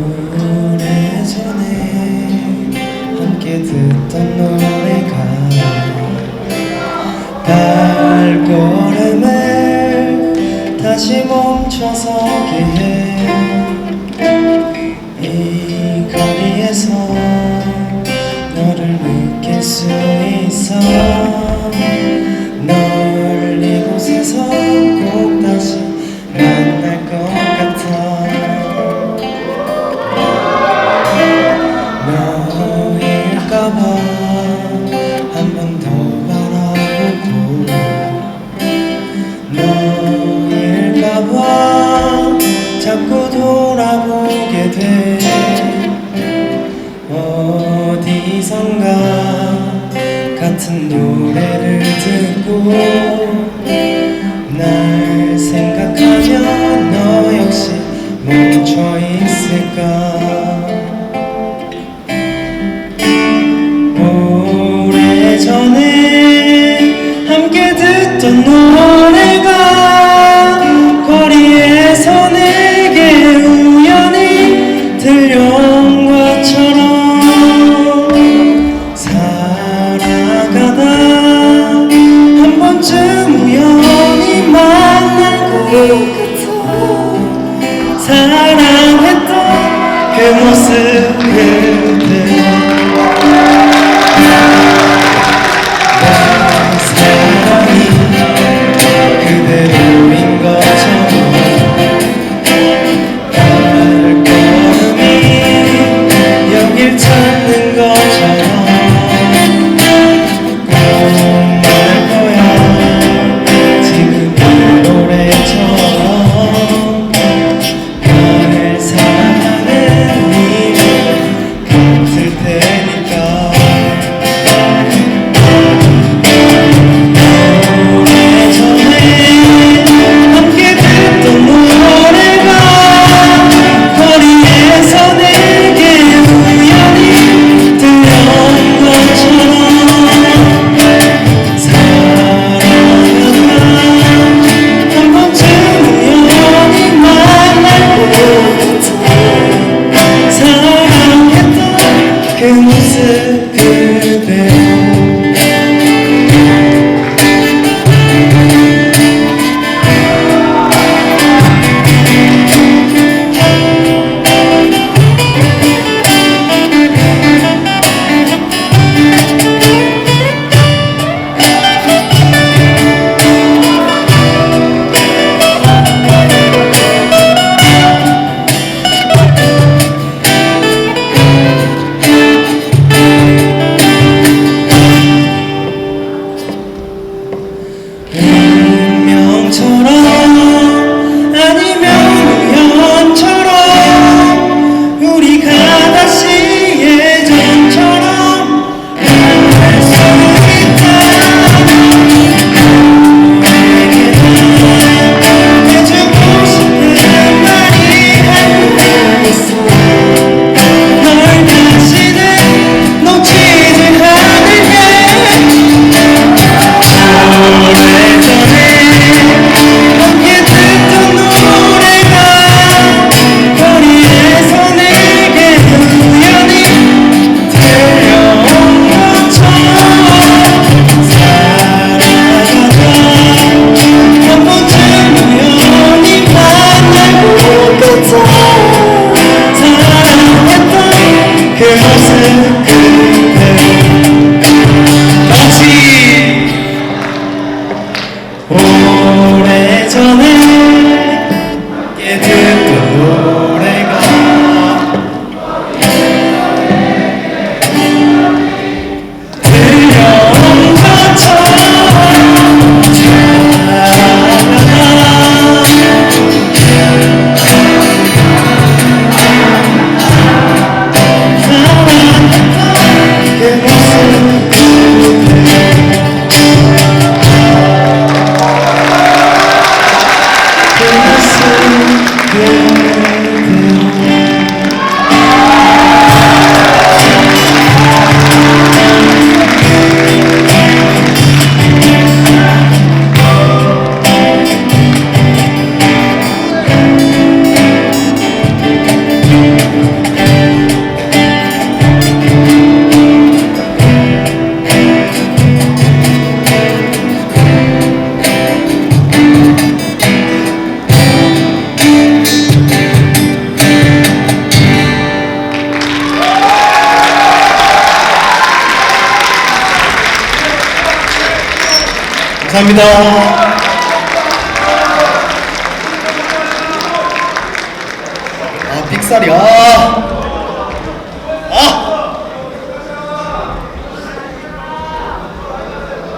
오래전에 함께 듣던 노래가 발걸음을 다시 멈춰서게 해이 거리에서 너를 느낄 수 있어. 사랑했던 그 모습 그대로 감사합니다. 아 빅살이 아